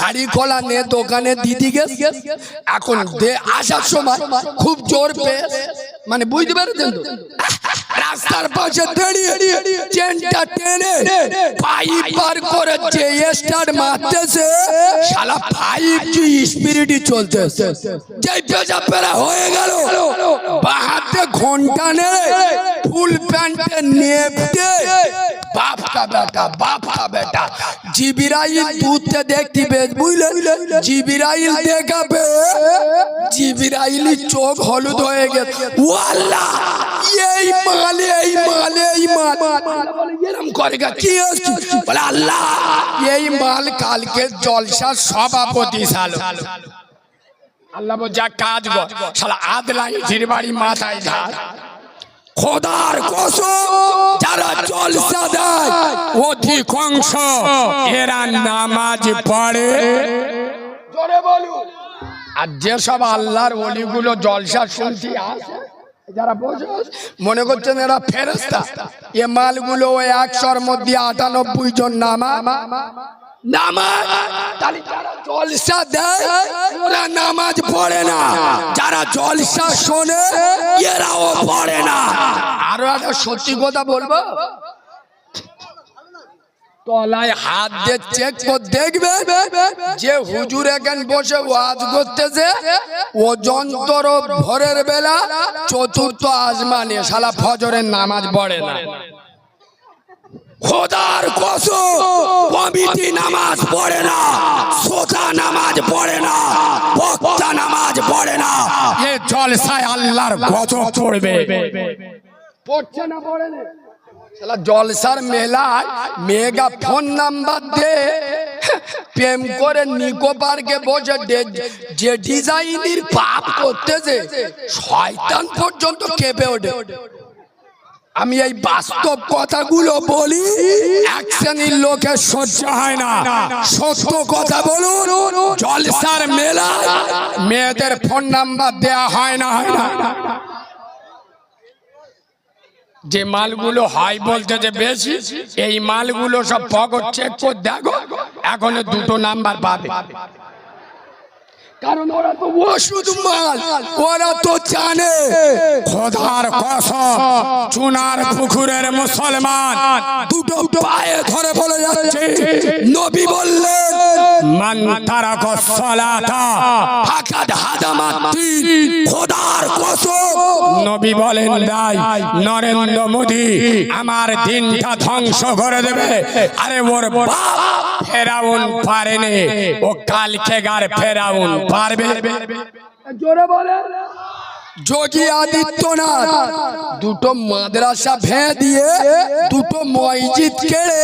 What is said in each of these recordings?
শাড়ি কলা নে, দোকানে দিদি গেছে। এখন দে, আসার সময় খুব জোর মানে বুঝতে পেরেছেন রাস্তার পাশে দাঁড়িয়ে চেনটা টেনে পাইপ পার করে যে স্টার্ট মারতেছে, শালা ফাইভ জি স্পিরিটই চলতেছে। যেই পেজা পেরা হয়ে গেল বাহাতে ঘণ্টা নেড়ে ফুল প্যান্টে নেপটে বাপ কা বেটা বাপ কা বেটা জিবিরাইল দুধতে দেখতে বেশ বুঝলে? জিবিরাইল দেখাবে জিবিরাইলি চোখ হলুদ হয়ে গেছে। ওয়াল্লাহ এই মাল এই মাল এই মাল। এরম করে গা কি বলে আল্লাহ এই মাল কালকে জলসার সভাপতি সাল আল্লাহ যা কাজ শালা আদলাই ঝির বাড়ি মাথায় খোদার কসম যারা জলসা দেয় অধিকাংশ এরা নামাজ পড়ে। জোরে বলুন। আর যেসব আল্লাহর অলিগুলো জলসা শুনতে আসে যারা আছে, মনে করছেন এরা ফেরস্তা এ মালগুলো ওই একশোর মধ্যে আটানব্বই জন নামা তলায় হাত দিয়ে চেক করে দেখবে যে হুজুর এখান বসে ওয়াজ করতেছে। ও যন্ত্র ভোরের বেলা চতুর্থ আজমানে শালা ফজরের নামাজ পড়ে না। খোদার কসম কমিটি নামাজ পড়ে না, সোজা নামাজ পড়ে না বক্তা নামাজ পড়ে না। এ জলসায় আল্লাহর গজব পড়বে। পড়ছে না, পড়ে না? জলসার মেলায় মেগা ফোন নাম্বার দে। প্রেম করে নিকো পার্কে বসে যে ডিজাইনের পাপ করতেছে, শয়তান পর্যন্ত কেঁপে ওঠে। আমি এই বাস্তব কথাগুলো বলি, এক শ্রেণির লোকের সহ্য হয় না। সত্য কথা বলুন, জলসার মেলা মেয়েদের ফোন নাম্বার দেয়া হয় না। হয় না যে মালগুলো হয় বলতে যে বেশি, এই মালগুলো সব পকেট চেক করে দেখো, এখন দুটো নাম্বার পাবে। কারণ ওরা তো ওষুধ মাল। ওরা তো জানে খোদার কসম, চুনার পুকুরের মুসলমান দুটো পায়ে ধরে বলে যাচ্ছে। নবী বললেন মান তারাক সালাতা ফাকাদ হাদামাতি খোদার কসম। নবী বলেন ভাই নরেন্দ্র মোদি আমার দিনটা ধ্বংস করে দেবে। আরে ওর বাপ ফেরাউন পারেনি। ও কালকে গার ফেরাউন পারবে। জোরে বলে যোগী আদিত্যনাথ দুটো মাদ্রাসা ভে দিয়ে দুটো মসজিদ কেড়ে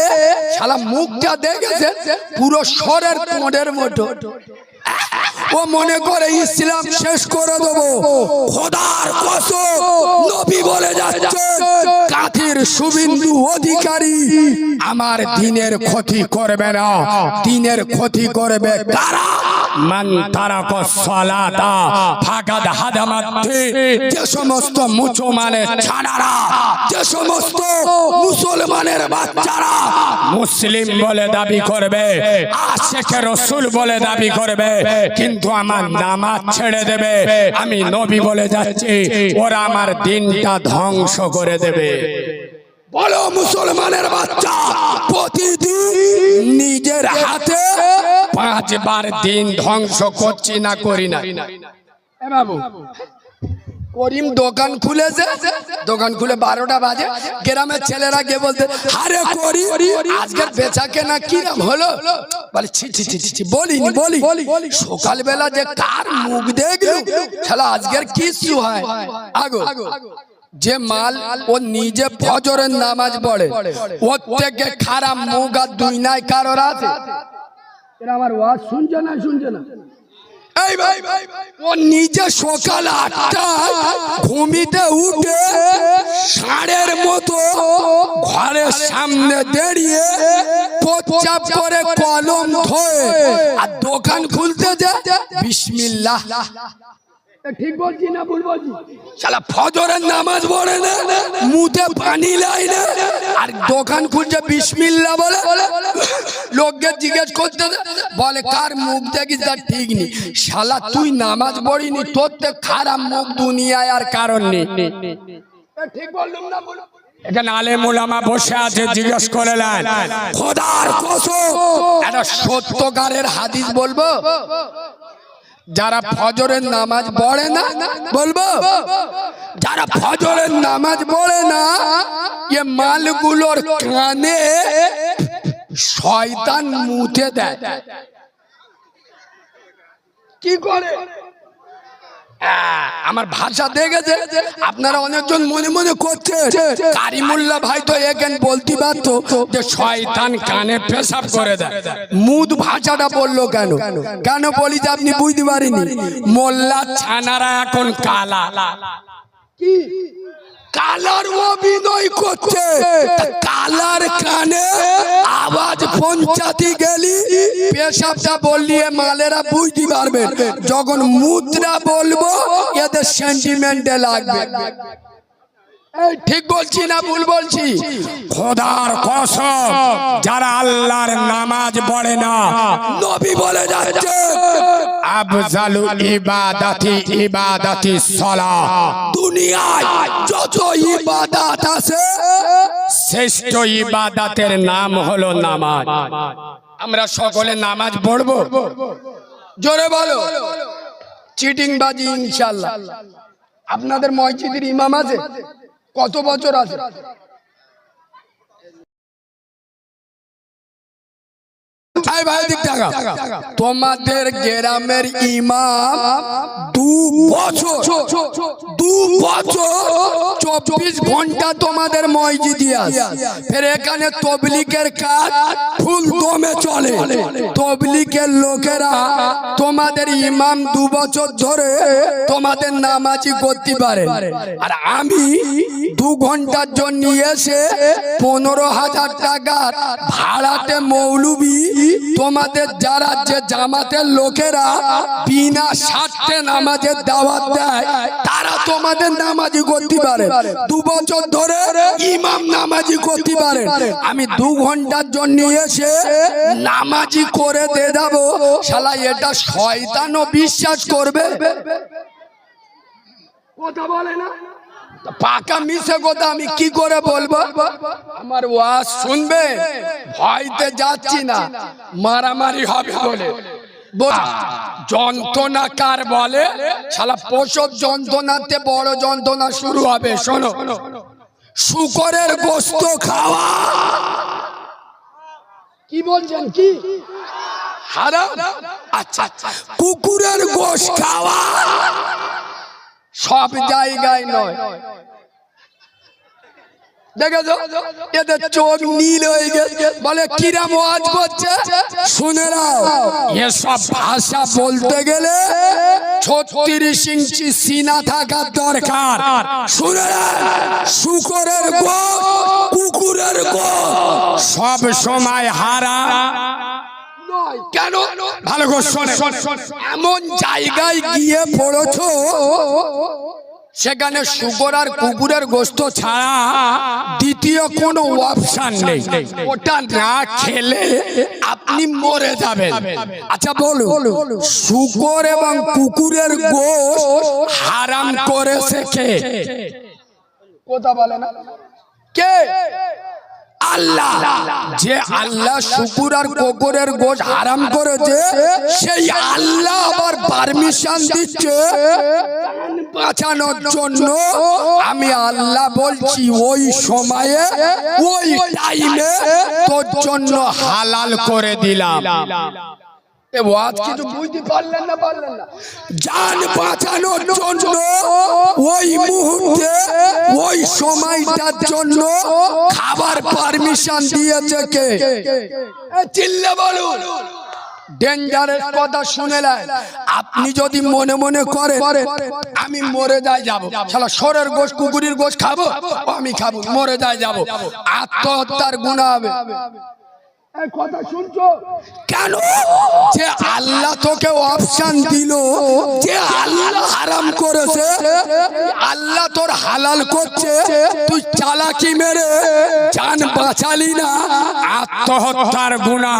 শালা মুখটা দেখেছে, পুরো সরের তোড়ের মতো। ও মনে করে ইসলাম শেষ করে দেবো। খোদার কসম, নবী বলে যাচ্ছে কাঠির সুবিন্দু অধিকারী, আমার দিনের ক্ষতি করবে না। দিনের ক্ষতি করবে কারা? মান তারাক সালাতা ফাকাদ হাদামাতি, যে সমস্ত মুসলমানের ছাড়ারা যে সমস্ত মুসলমানের বাচ্চারা মুসলিম বলে দাবি করবে, আশেখে রসুল বলে দাবি করবে, কিন্তু আমার নামাজ ছেড়ে দেবে, আমি নবী বলে যাচ্ছি, ওরা আমার দিনটা ধ্বংস করে দেবে। বলো মুসলমানের বাচ্চা প্রতিদিন নিজের হাতে পাঁচবার দিন ধ্বংস করছি না করি না। করিম দোকান খুলেছে দোকান খুলে বারোটা বাজে গ্রামের ছেলেরা গিয়ে বলতে আরে করিম আজকের বেচা কেনা কিরম হলো? বলে ছি ছি ছি ছি, বলিনি বলি সকালবেলা যে কার মুখ দেখল খেলা আজকের কিছু হয় আগো যে মাল ও নিজে ফজরের নামাজ পড়ে ওর থেকে খারাপ মুখ আর দুই নাই কারোর আছে আমার ওয়াজ শুনছে না শুনছে না? এই ভাই ও নিজে সকাল আটটা ঘুমিতে উঠে ষাঁড়ের মতো ঘরের সামনে দাঁড়িয়ে প্রচাপ করে কলম ধোয়ে আর দোকান খুলতে যে বিসমিল্লাহ। ঠিক বলছি না ভুল বলছি? শালা ফজরের নামাজ পড়ে না মুতে পানি লাই না আর দোকান খুলছে বিসমিল্লা বলে। লোককে জিজ্ঞেস করতে বলে কার মুখ দেখিস তার ঠিক নেই। শালা তুই নামাজ পড়িনি তোর তো খারাপ মুখ দুনিয়ায় আর কারণ নেই। ঠিক বললাম না বলো এখানে আলেম ওলামা বসে আছে জিজ্ঞেস করে খোদার কসম একটা সত্যকারের হাদিস বলব? যারা ফজরের নামাজ পড়ে না বলব? যারা ফজরের নামাজ পড়ে না এ মালগুলোর কানে শয়তান মুছে দেয়। কি করে? আমার ভাষা দেখেছে আপনারা অনেকজন মনে মনে করছে, কারিমুল্লাহ ভাই তো এখান বলতে পারতো যে শয়তান কানে পেশাব করে দেয়। মুদ ভাষাটা বলল কেন? কেন বলি যে আপনি বুঝতে পারিনি? মোল্লা ছানারা এখন কালা। কি? কালার অভিনয় করছে। কালার কানে পঞ্চায়েতে গেলি পেশাবটা বললি মালেরা বুঝতে পারবে। যখন মুদ্রা বলব এদের সেন্টিমেন্টে লাগবে। ঠিক বলছি না ভুল বলছি? খোদার কসম যারা আল্লাহর নামাজ পড়ে না নবী বলে যাচ্ছে আফজালু ইবাদাতি ইবাদাতি সালাহ। দুনিয়ায় যত ইবাদত আছে শ্রেষ্ঠ ইবাদাতের নাম হলো নামাজ। আমরা সকলে নামাজ পড়ব। জোরে বলো। চিটিং বাজি ইনশাল্লাহ আপনাদের মসজিদের ইমাম আছে? কত বছর আছে? তোমাদের গ্রামের ইমাম দু বছর দু বছর চব্বিশ ঘণ্টা তোমাদের মসজিদে আছে। ফের এখানে তবলিকের কাজ ফুল দমে চলে। তবলিকের লোকেরা তোমাদের ইমাম দু বছর ধরে তোমাদের নামাজি করতে পারে। আর আমি দু ঘণ্টার জন্য এসে পনেরো হাজার টাকা ভাড়াতে মৌলবি তোমাদের যারা যে জামাতের লোকেরা বিনা স্বার্থে নামাজের দাওয়াত দেয় তারা তোমাদের নামাজি করতে পারে। দু বছর ধরে ইমাম নামাজি করতে পারে। আমি দু ঘণ্টার জন্য এসে নামাজি করে দে যাব। শালা এটা শয়তানও বিশ্বাস করবে। কথা বলে না। পাকা মিশে কথা আমি কি করে বলব? আমার ওয়াজ শুনবে? ভয়তে যাচ্ছি না। মারামারি হবে বলে। বল- যন্ত্রণা কার বলে শালা প্রসব যন্ত্রণাতে বড় যন্ত্রণা শুরু হবে শোনো। শুকরের গোস্ত খাওয়া। কি বলছেন কি? হারাম? আচ্ছা আচ্ছা। কুকুরের গোশ খাওয়া। সব জায়গায় নয়। দেখেছ এদের চোখ নীল হয়ে গেছে। বলে কিরাম ওয়াজ করছে? শুনে নাও এসব ভাষা বলতে গেলে ছত্রিশ ইঞ্চি সিনা থাকার দরকার। শুনে শুকরের গো কুকুরের গো সব সময় হারা। কেন? ভালো করে এমন জায়গায় গিয়ে পড়েছো সেখানে শুকর আর কুকুরের গোস্ত ছাড়া দ্বিতীয় কোনো অপশান নেই। ওটা না খেলে আপনি মরে যাবেন। আচ্ছা বলুন শুকর এবং কুকুরের গোস্ত হারাম করেছে কে? কথা বলে না। কে? আল্লাহ। যে আল্লাহ শুকুর আর কুকুরের গোশ হারাম করেছে, সেই আল্লাহ আবার পারমিশন দিচ্ছে বাঁচানোর জন্য। আমি আল্লাহ বলছি, ওই সময়ে, ওই টাইমে তোর জন্য হালাল করে দিলাম। জান বাঁচানোর জন্য ওই মুহূর্তে ওই সময়টার জন্য খাবার পারমিশন দিয়েছে কে? চিল্লে বলুন। ডেঞ্জারের কথা শুনে আপনি যদি মনে মনে করে আমি মরে যাই যাব। শালা সরের গোশ, কুকুরের গোশ খাব? আমি খাব, মরে যাই যাব। আত্মহত্যার গুণা হবে। কেন? যে আল্লাহ তোকে অপশন দিল, যে আল্লাহ হারাম করেছে, আল্লাহ তোর হালাল করছে, তুই চালাকি মেরে জান বাঁচালি না, আত্মহত্যার গুণা